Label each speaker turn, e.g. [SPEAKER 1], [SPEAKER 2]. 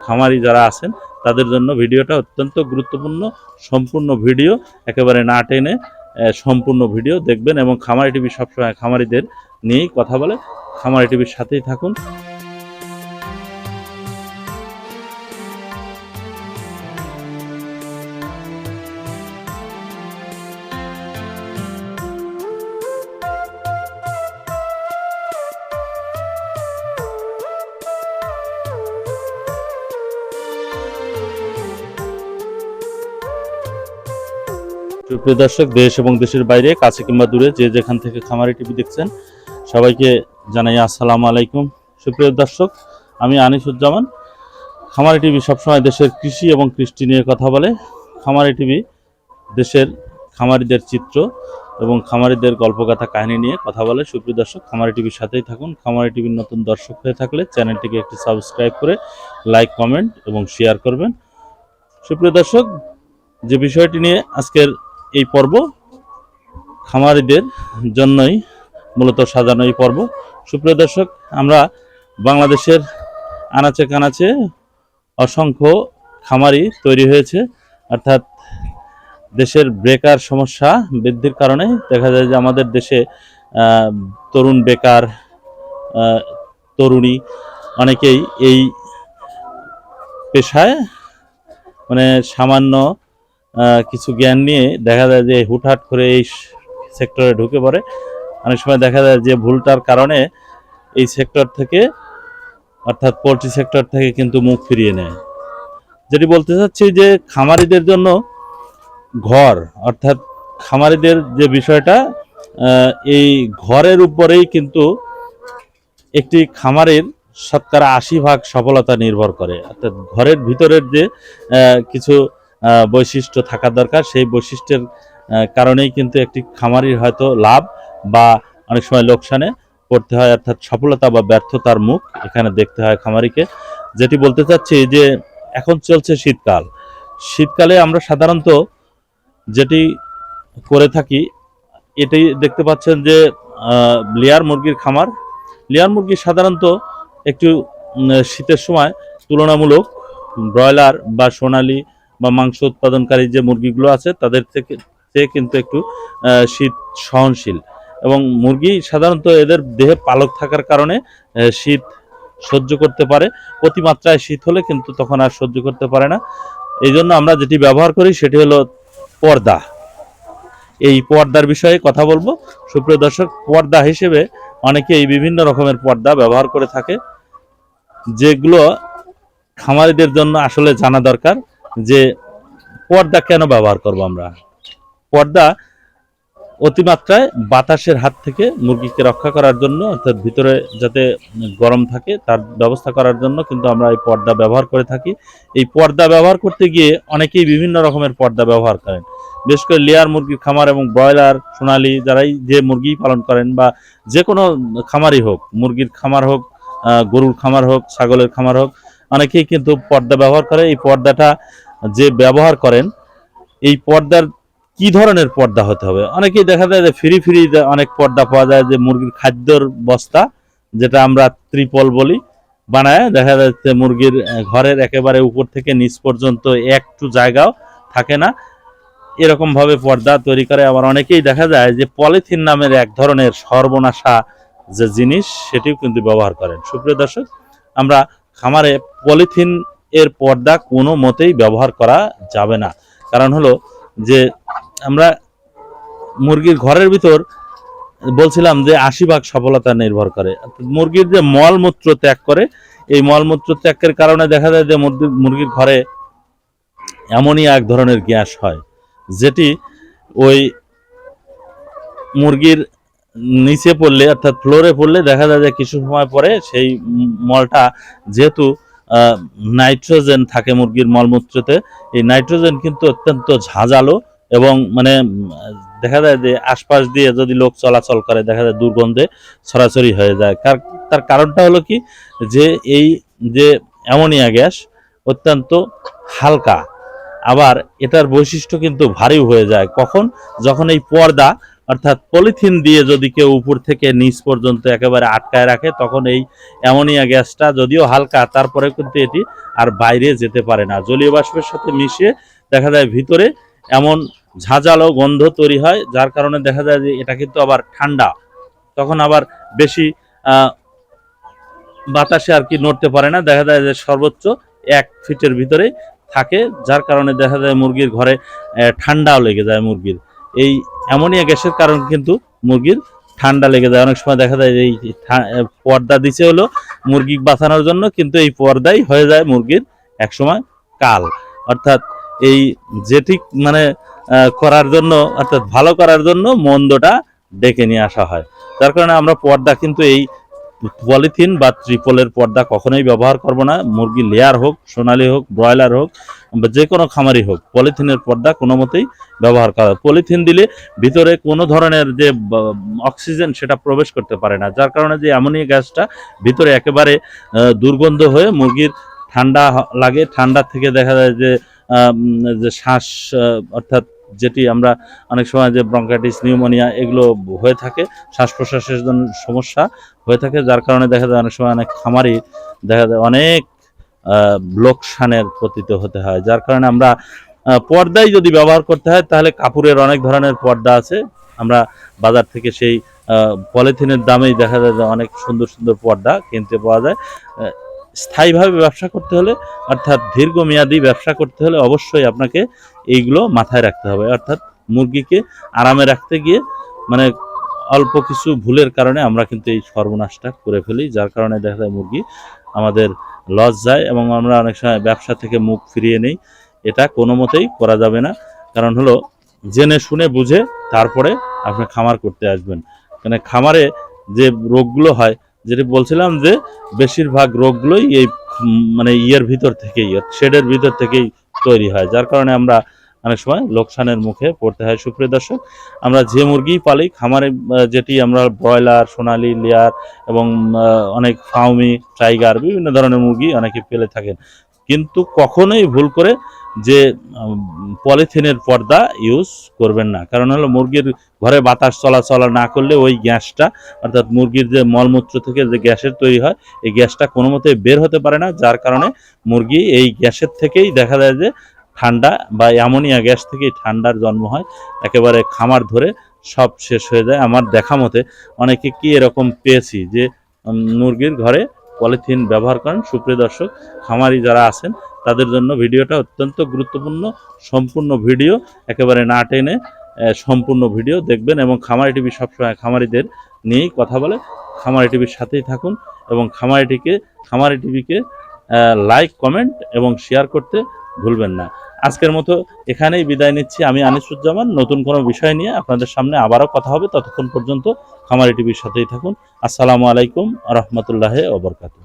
[SPEAKER 1] খামারি যারা আছেন, তাদের জন্য ভিডিওটা অত্যন্ত গুরুত্বপূর্ণ, সম্পূর্ণ ভিডিও, একেবারে না টেনে সম্পূর্ণ ভিডিও দেখবেন এবং খামারি টিভি সবসময় খামারিদের নিয়েই কথা বলে। খামারি টিভির সাথেই থাকুন। সুপ্রিয় দর্শক, দেশ এবং দেশের বাইরে, কাছে কিংবা দূরে, যে যেখান থেকে খামারি টিভি দেখছেন, সবাইকে জানাই আসসালামু আলাইকুম। সুপ্রিয় দর্শক, আমি আনিসুজ্জামান। খামারি টিভি সবসময় দেশের কৃষি এবং কৃষ্টি নিয়ে কথা বলে। খামারি টিভি দেশের খামারিদের চিত্র এবং খামারিদের গল্পকথা কাহিনী নিয়ে কথা বলে। সুপ্রিয় দর্শক, খামারি টিভির সাথেই থাকুন। খামারি টিভির নতুন দর্শক হয়ে থাকলে চ্যানেলটিকে একটি সাবস্ক্রাইব করে লাইক, কমেন্ট এবং শেয়ার করবেন। সুপ্রিয় দর্শক, যে বিষয়টি নিয়ে আজকের এই পর্ব খামারিদের জন্যই মূলত সাজানো এই পর্ব। সুপ্রিয় দর্শক, আমরা বাংলাদেশের আনাচে কানাচে অসংখ্য খামারি তৈরি হয়েছে। অর্থাৎ দেশের বেকার সমস্যা বৃদ্ধির কারণে দেখা যায় যে আমাদের দেশে তরুণ বেকার তরুণী অনেকেই এই পেশায় মানে সামান্য কিছু জ্ঞান নিয়ে দেখা যায় যে হুটহাট করে এই সেক্টরে ঢুকে পড়ে। অনেক সময় দেখা যায় যে ভুলটার কারণে এই সেক্টর থেকে, অর্থাৎ পোলট্রি সেক্টর থেকে কিন্তু মুখ ফিরিয়ে নেয়। যেটি বলতে চাচ্ছি যে খামারিদের জন্য ঘর, অর্থাৎ খামারিদের যে বিষয়টা এই ঘরের উপরেই কিন্তু একটি খামারের শতকরা আশি ভাগ সফলতা নির্ভর করে। অর্থাৎ ঘরের ভিতরের যে কিছু বৈশিষ্ট্য থাকা দরকার। সেই বৈশিষ্ট্যের কারণেই কিন্তু একটি খামারির হয়তো লাভ বা অনেক সময় লোকসানে পড়তে হয়, অর্থাৎ সফলতা বা ব্যর্থতার মুখ এখানে দেখতে হয় খামারিকে। যেটি বলতে চাচ্ছি যে, এখন চলছে শীতকাল। শীতকালে আমরা সাধারণত যেটি করে থাকি এটাই দেখতে পাচ্ছেন যে লেয়ার মুরগির খামার। লেয়ার মুরগি সাধারণত একটু শীতের সময় তুলনামূলক ব্রয়লার বা সোনালী বা মাংস উৎপাদনকারী যে মুরগিগুলো আছে, তাদের থেকে থেকে কিন্তু একটু শীত সহনশীল। এবং মুরগি সাধারণত এদের দেহে পালক থাকার কারণে শীত সহ্য করতে পারে। অতিমাত্রায় শীত হলে কিন্তু তখন আর সহ্য করতে পারে না। এই জন্য আমরা যেটি ব্যবহার করি, সেটি হলো পর্দা। এই পর্দার বিষয়ে কথা বলব। সুপ্রিয় দর্শক, পর্দা হিসেবে অনেকেই বিভিন্ন রকমের পর্দা ব্যবহার করে থাকে, যেগুলো খামারিদের জন্য আসলে জানা দরকার। যে পর্দা কেন ব্যবহার করব আমরা? পর্দা অতিমাত্রায় বাতাসের হাত থেকে মুরগিকে রক্ষা করার জন্য, অর্থাৎ ভিতরে যাতে গরম থাকে তার ব্যবস্থা করার জন্য কিন্তু আমরা এই পর্দা ব্যবহার করে থাকি। এই পর্দা ব্যবহার করতে গিয়ে অনেকেই বিভিন্ন রকমের পর্দা ব্যবহার করেন। বিশেষ করে লেয়ার মুরগির খামার এবং ব্রয়লার, সোনালি যারাই যে মুরগি পালন করেন বা যে কোনো খামারই হোক, মুরগির খামার হোক গরুর খামার হোক, ছাগলের খামার হোক অনেকেই কিন্তু পর্দা ব্যবহার করে। এই পর্দাটা যে ব্যবহার করেন, এই পর্দার কি ধরনের পর্দা হতে হবে? অনেকেই দেখা যায় যে ফ্রি ফ্রি অনেক পর্দা পাওয়া যায়, যে মুরগির খাদ্যর বস্তা, যেটা আমরা ত্রিপল বলি, বানায়। দেখা যাচ্ছে মুরগির ঘরের একেবারে উপর থেকে নিচ পর্যন্ত একটু জায়গাও থাকে না। এরকম ভাবে পর্দা তৈরি করে। আবার অনেকেই দেখা যায় যে পলিথিন নামের এক ধরনের সর্বনাশা যে জিনিস, সেটিও কিন্তু ব্যবহার করেন। সুপ্রিয় দর্শক, আমরা খামারে পলিথিন এর পর্দা কোনো মতেই ব্যবহার করা যাবে না। কারণ হলো যে আমরা মুরগির ঘরের ভিতর বলছিলাম যে আশি ভাগ সফলতা নির্ভর করে। মুরগির যে মলমূত্র ত্যাগ করে, এই মলমূত্র ত্যাগের কারণে দেখা যায় যে মুরগির মুরগির ঘরে এমনই এক ধরনের গ্যাস হয়, যেটি ওই মুরগির নিচে পড়লে, অর্থাৎ ফ্লোরে পড়লে দেখা যায় যে কিছু সময় পরে সেই মলটা যেহেতু নাইট্রোজেন থাকে মুরগির মলমূত্রতে, এই নাইট্রোজেন কিন্তু অত্যন্ত ঝাঁঝালো এবং মানে দেখা যায় যে আশপাশ দিয়ে যদি লোক চলাচল করে, দেখা যায় দুর্গন্ধে ছড়াছড়ি হয়ে যায়। তার কারণটা হলো কি? যে এই যে অ্যামোনিয়া গ্যাস অত্যন্ত হালকা, আবার এটার বৈশিষ্ট্য কিন্তু ভারী হয়ে যায়। কখন? যখন এই পর্দা অর্থাৎ পলিথিন দিয়ে যদি কেউ উপর থেকে নিচ পর্যন্ত একেবারে আটকায় রাখে, তখন এই অ্যামোনিয়া গ্যাসটা যদিও হালকা, তারপরে কিন্তু এটি আর বাইরে যেতে পারে না। জলীয় বাষ্পের সাথে মিশিয়ে দেখা যায় ভিতরে এমন ঝাঁঝালো গন্ধ তৈরি হয়, যার কারণে দেখা যায় যে এটা কিন্তু আবার ঠান্ডা। তখন আবার বেশি বাতাসে আর কি নড়তে পারে না। দেখা যায় যে সর্বোচ্চ এক ফিটের ভিতরে থাকে, যার কারণে দেখা যায় মুরগির ঘরে ঠান্ডাও লেগে যায় মুরগির। এই অ্যামোনিয়া গ্যাসের কারণ কিন্তু মুরগির ঠান্ডা লেগে যায়। অনেক সময় দেখা যায় যে এই পর্দা দিছে হলো মুরগি বাঁচানোর জন্য, কিন্তু এই পর্দাই হয়ে যায় মুরগির এক সময় কাল। অর্থাৎ এই যে ঠিক মানে করার জন্য, অর্থাৎ ভালো করার জন্য মন্দটা ডেকে নিয়ে আসা হয়। তার কারণে আমরা পর্দা কিন্তু এই পলিথিন বা ত্রিপলের পর্দা কখনোই ব্যবহার করব না। মুরগি লেয়ার হোক, সোনালি হোক ব্রয়লার হোক, বা যে কোনো খামারই হোক, পলিথিনের পর্দা কোনো মতেই ব্যবহার করা পলিথিন দিলে ভিতরে কোনো ধরনের যে অক্সিজেন সেটা প্রবেশ করতে পারে না। যার কারণে যে অ্যামোনিয়া গ্যাসটা ভিতরে একেবারে দুর্গন্ধ হয়ে মুরগির ঠান্ডা লাগে। ঠান্ডা থেকে দেখা যায় যে যে শ্বাস অর্থাৎ যেটি আমরা অনেক সময় যে ব্রঙ্কাইটিস নিউমোনিয়া এগুলো হয়ে থাকে শ্বাস প্রশ্বাসের জন্য সমস্যা হয়ে থাকে, যার কারণে দেখা যায় অনেক সময় অনেক খামারি দেখা যায় অনেক লোকসানের পতিত হতে হয়। যার কারণে আমরা পর্দাই যদি ব্যবহার করতে হয়, তাহলে কাপড়ের অনেক ধরনের পর্দা আছে। আমরা বাজার থেকে সেই পলিথিনের দামেই দেখা যায় অনেক সুন্দর সুন্দর পর্দা কিনতে পাওয়া যায়। স্থায়ীভাবে ব্যবসা করতে হলে, অর্থাৎ দীর্ঘমেয়াদী ব্যবসা করতে হলে অবশ্যই আপনাকে এইগুলো মাথায় রাখতে হবে। অর্থাৎ মুরগিকে আরামে রাখতে গিয়ে মানে অল্প কিছু ভুলের কারণে আমরা কিন্তু এই সর্বনাশটা করে ফেলি, যার কারণে দেখা যায় মুরগি আমাদের লস যায় এবং আমরা অনেক সময় ব্যবসা থেকে মুখ ফিরিয়ে নেই। এটা কোনো মতেই করা যাবে না। কারণ হলো, জেনে শুনে বুঝে তারপরে আপনি খামার করতে আসবেন। মানে খামারে যে রোগগুলো হয় যেটি বলছিলাম যে বেশিরভাগ রোগগুলোই এই মানে ইয়ের ভিতর থেকেই, শেডের ভিতর থেকেই তৈরি হয়, যার কারণে আমরা অনেক সময় লোকসানের মুখে পড়তে হয়। সুপ্রিয় দর্শক, আমরা যে মুরগি পালি, খামারে যেটি আমরা ব্রয়লার, সোনালি, লেয়ার এবং অনেক ফাউমি, টাইগার, বিভিন্ন ধরনের মুরগি অনেকে পেলে থাকেন। কিন্তু কখনোই ভুল করে যে পলিথিনের পর্দা ইউজ করবেন না। কারণ হলো মুরগির ঘরে বাতাস চলাচল না করলে ওই গ্যাসটা, অর্থাৎ মুরগির যে মলমূত্র থেকে যে গ্যাসের তৈরি হয়, এই গ্যাসটা কোনো মতে বের হতে পারে না, যার কারণে মুরগি এই গ্যাসের থেকেই দেখা যায় যে ঠান্ডা বা অ্যামোনিয়া গ্যাস থেকেই ঠান্ডার জন্ম হয়, একেবারে খামার ধরে সব শেষ হয়ে যায়। আমার দেখা মতে অনেকে কি এরকম পেয়েছি যে মুরগির ঘরে পলিথিন ব্যবহার করেন। সুপ্রিয় দর্শক, খামারি যারা আছেন, তাদের জন্য ভিডিওটা অত্যন্ত গুরুত্বপূর্ণ, সম্পূর্ণ ভিডিও, একেবারে না টেনে সম্পূর্ণ ভিডিও দেখবেন এবং খামারি টিভি সবসময় খামারিদের নিয়েই কথা বলে। খামারি টিভির সাথেই থাকুন এবং খামারিটিকে খামারি টিভিকে লাইক কমেন্ট এবং শেয়ার করতে ভুলবেন না। আজকের মতো এখানেই বিদায় নিচ্ছি। আমি আনিসুজ্জামান, নতুন কোনো বিষয় নিয়ে আপনাদের সামনে আবারও কথা হবে। ততক্ষণ পর্যন্ত খামারি টিভির সাথেই থাকুন। আসসালামু আলাইকুম, রহমতুল্লাহ ওবরকাতু